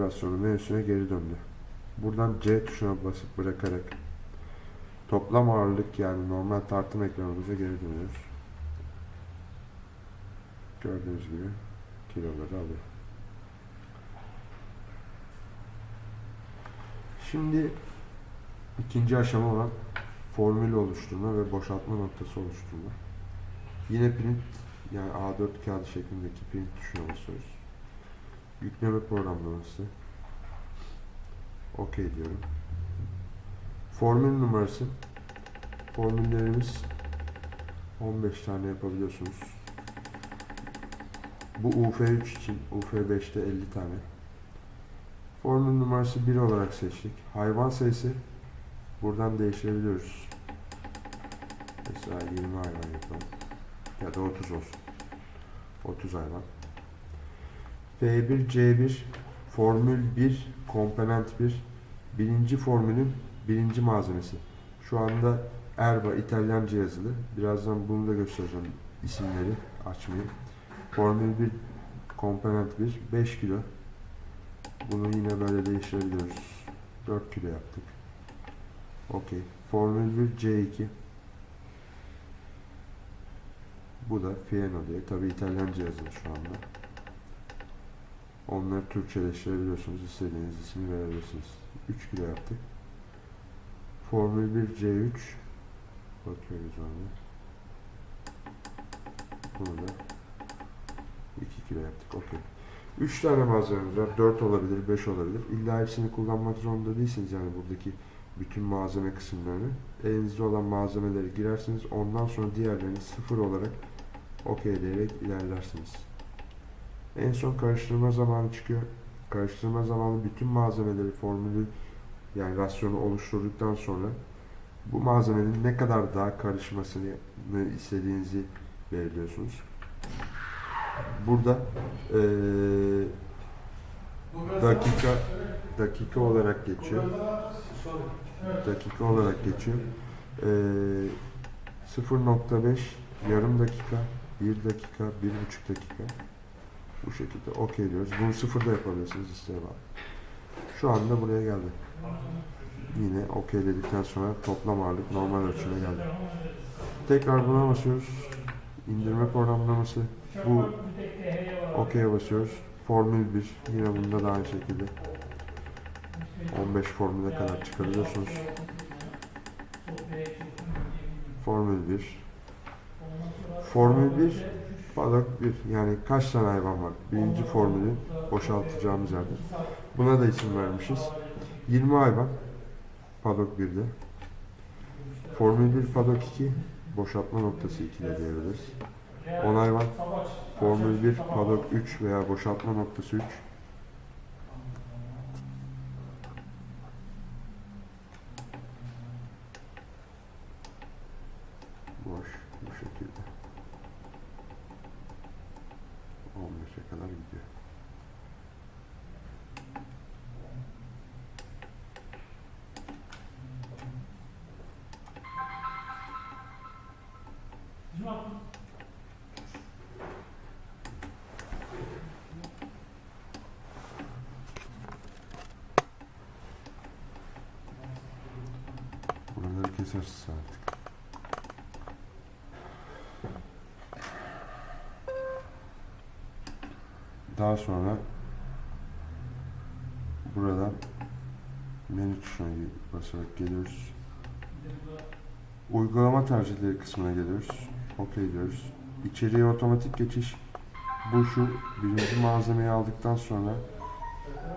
kalibrasyonu menüsüne geri döndü. Buradan C tuşuna basıp bırakarak toplam ağırlık yani normal tartım ekranımıza geri dönüyoruz. Gördüğünüz gibi kiloları alıyor. Şimdi ikinci aşama olan formül oluşturma ve boşaltma noktası oluşturma. Yine print yani A4 kağıdı şeklindeki print tuşuna basıyoruz. Yükleme programlaması. OK diyorum. Formül numarası. Formüllerimiz 15 tane yapabiliyorsunuz. Bu UF3 için, UF5'te 50 tane. Formül numarası 1 olarak seçtik. Hayvan sayısı buradan değiştirebiliyoruz. Mesela 20 hayvan yapalım. Ya da 30 olsun. 30 hayvan. F1, C1, formül 1, komponent 1. Birinci formülün birinci malzemesi. Şu anda Erba İtalyanca yazılı. Birazdan bunu da göstereceğim isimleri açmayı. Formül 1, komponent 1, 5 kilo. Bunu yine böyle değiştirebiliyoruz. 4 kilo yaptık. Okey. Formül 1, C2. Bu da Fieno diye. Tabi İtalyanca yazılı şu anda. Onları Türkçeleştirebiliyorsunuz. İstediğiniz ismi verebilirsiniz. 3 kilo yaptık. Formül 1 C3 bakıyoruz ona. Bunu da 2 kilo yaptık. Okey. 3 tane malzememiz var. 4 olabilir, 5 olabilir. İlla hepsini kullanmak zorunda değilsiniz yani buradaki bütün malzeme kısımlarını. Elinizde olan malzemeleri girersiniz. Ondan sonra diğerlerini sıfır olarak okey diyerek ilerlersiniz. En son karıştırma zamanı çıkıyor. Karıştırma zamanı bütün malzemeleri formülü yani rasyonu oluşturduktan sonra bu malzemenin ne kadar daha karışmasını istediğinizi belirliyorsunuz. Burada eee, dakika dakika olarak geçiyor. Dakika olarak geçiyor. Eee 0.5 yarım dakika, 1 dakika, 1.5 dakika. Bu şekilde okey diyoruz. Bunu sıfırda yapabilirsiniz isteğe bağlı. Şu anda buraya geldi. Yine okey dedikten sonra toplam ağırlık normal ölçüme geldi. Tekrar buna basıyoruz. İndirme programlaması. Bu okey'e basıyoruz. Formül 1. Yine bunda da aynı şekilde 15 formüle kadar çıkabiliyorsunuz. Formül 1. Formül 1 Balık 1. Yani kaç tane hayvan var? Birinci formülü boşaltacağımız yerde. Buna da isim vermişiz. 20 hayvan. Padok 1'de. Formül 1 Padok 2 boşaltma noktası 2 de diyebiliriz. 10 hayvan. Formül 1 Padok 3 veya boşaltma noktası 3. Boş bu şekilde. 15'e kadar gidiyor. Buraları kesersiz artık. Daha sonra buradan menü tuşuna basarak geliyoruz. Uygulama tercihleri kısmına geliyoruz. OK diyoruz. İçeriye otomatik geçiş. Bu şu birinci malzemeyi aldıktan sonra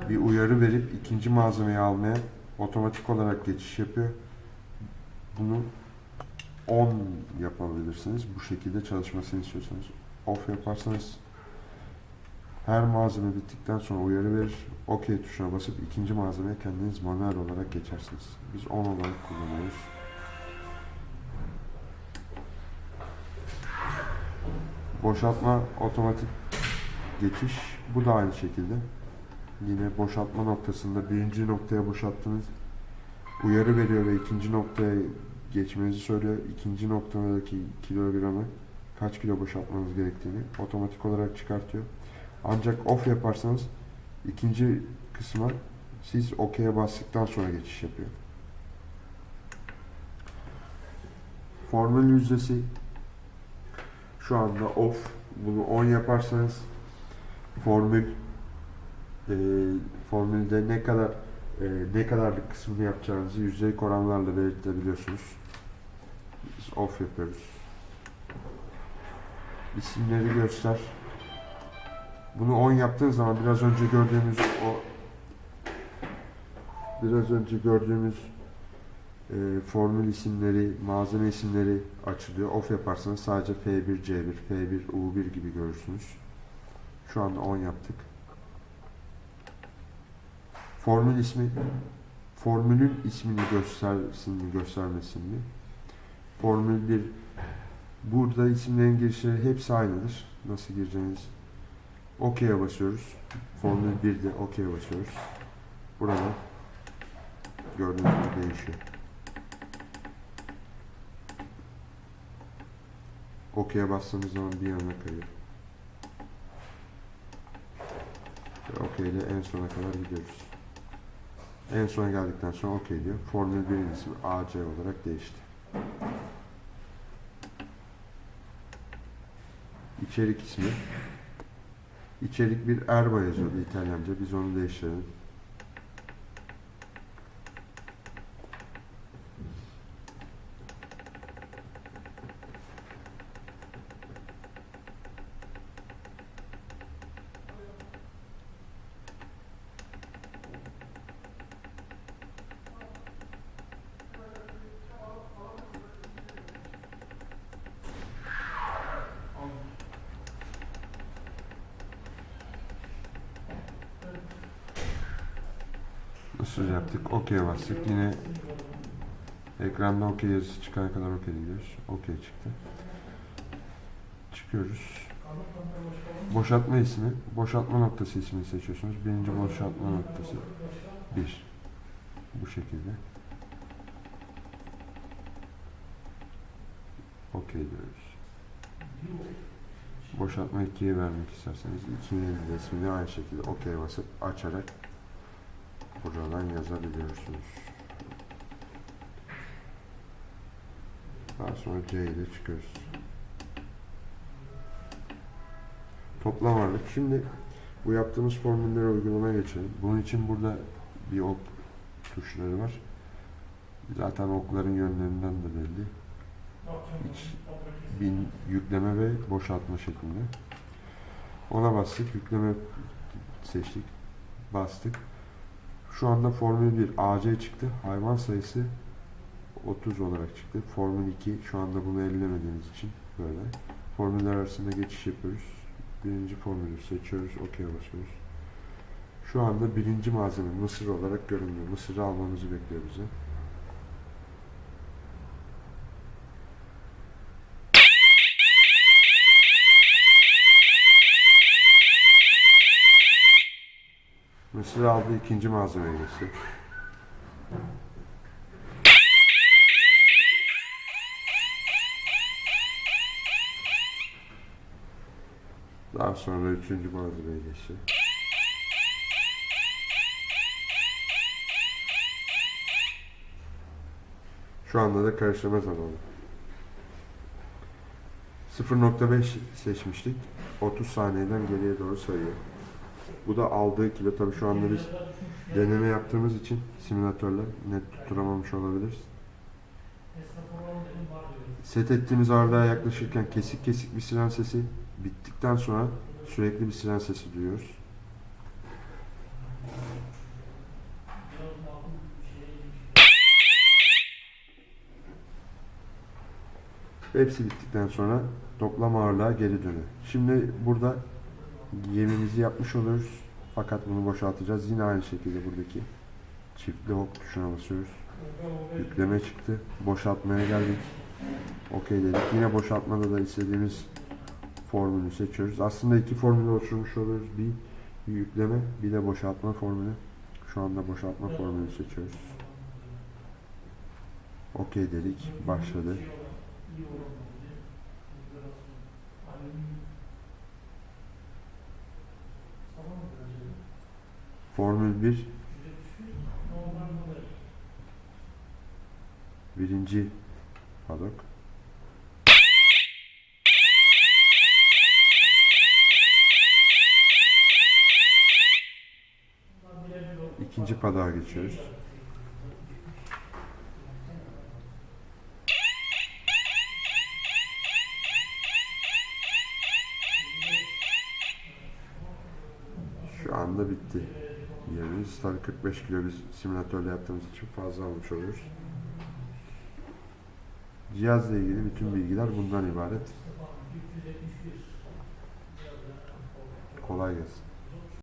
bir uyarı verip ikinci malzemeyi almaya otomatik olarak geçiş yapıyor. Bunu on yapabilirsiniz. Bu şekilde çalışmasını istiyorsanız. Off yaparsanız her malzeme bittikten sonra uyarı verir. OK tuşuna basıp ikinci malzemeye kendiniz manuel olarak geçersiniz. Biz 10 olarak kullanıyoruz. Boşaltma otomatik geçiş. Bu da aynı şekilde. Yine boşaltma noktasında birinci noktaya boşalttınız. Uyarı veriyor ve ikinci noktaya geçmenizi söylüyor. İkinci noktadaki kilogramı kaç kilo boşaltmanız gerektiğini otomatik olarak çıkartıyor. Ancak off yaparsanız ikinci kısma siz OK'ye bastıktan sonra geçiş yapıyor. Formül yüzdesi şu anda off. Bunu 10 yaparsanız formül e, formülde ne kadar e, ne kadarlık kısmını yapacağınızı yüzdelik oranlarla belirtebiliyorsunuz. Biz off yapıyoruz. İsimleri göster. Bunu 10 yaptığın zaman biraz önce gördüğümüz o biraz önce gördüğümüz e, formül isimleri, malzeme isimleri açılıyor. Off yaparsanız sadece F1, C1, F1, U1 gibi görürsünüz. Şu anda 10 yaptık. Formül ismi formülün ismini göstersin mi göstermesin mi? Formül 1 burada isimlerin girişleri hepsi aynıdır. Nasıl gireceğiniz OK'ye basıyoruz. Formül 1'de OK'ye basıyoruz. Burada gördüğünüz gibi değişiyor. OK'ye bastığımız zaman bir yana kayıyor. OK ile en sona kadar gidiyoruz. En sona geldikten sonra OK diyor. Formül 1'in ismi AC olarak değişti. İçerik ismi. İçerik bir erba yazıyordu İtalyanca. Biz onu değiştirelim. Nasıl yaptık? OK'ye bastık. Yine ekranda OK yazısı çıkana kadar OK diyoruz. OK çıktı. Çıkıyoruz. Boşaltma ismi. Boşaltma noktası ismini seçiyorsunuz. Birinci boşaltma noktası 1. Bu şekilde. OK diyoruz. Boşaltma 2'ye vermek isterseniz 2'nin de ismini aynı şekilde OK'ye basıp açarak buradan yazabiliyorsunuz. Daha sonra C ile çıkıyoruz. Toplam ağırlık. Şimdi bu yaptığımız formülleri uygulamaya geçelim. Bunun için burada bir ok tuşları var. Zaten okların yönlerinden de belli. İç, bin yükleme ve boşaltma şeklinde. Ona bastık. Yükleme seçtik. Bastık. Şu anda Formül 1 AC çıktı. Hayvan sayısı 30 olarak çıktı. Formül 2 şu anda bunu ellemediğimiz için böyle. Formüller arasında geçiş yapıyoruz. Birinci formülü seçiyoruz. OK'ye basıyoruz. Şu anda birinci malzeme mısır olarak görünüyor. Mısırı almamızı bekliyor bize. Mısır aldı ikinci malzemeye geçti. Daha sonra üçüncü malzemeye geçti. Şu anda da karıştırma zamanı. 0.5 seçmiştik. 30 saniyeden geriye doğru sayıyor. Bu da aldığı kilo. Tabii şu anda biz deneme yaptığımız için simülatörle net tutturamamış olabiliriz. Set ettiğimiz ağırlığa yaklaşırken kesik kesik bir siren sesi bittikten sonra sürekli bir siren sesi duyuyoruz. Hepsi bittikten sonra toplam ağırlığa geri dönüyor. Şimdi burada yemimizi yapmış oluyoruz. Fakat bunu boşaltacağız. Yine aynı şekilde buradaki çiftli ok tuşuna basıyoruz. Yükleme çıktı. Boşaltmaya geldik. Okey dedik. Yine boşaltmada da istediğimiz formülü seçiyoruz. Aslında iki formülü oluşturmuş oluyoruz. Bir yükleme, bir de boşaltma formülü. Şu anda boşaltma formülü seçiyoruz. Okey dedik. Başladı. Formül 1 birinci padok. İkinci padoğa geçiyoruz. Şu anda bitti. Yerimiz tabii 45 kilo biz simülatörle yaptığımız için fazla almış oluyoruz. Cihazla ilgili bütün bilgiler bundan ibaret. Kolay gelsin.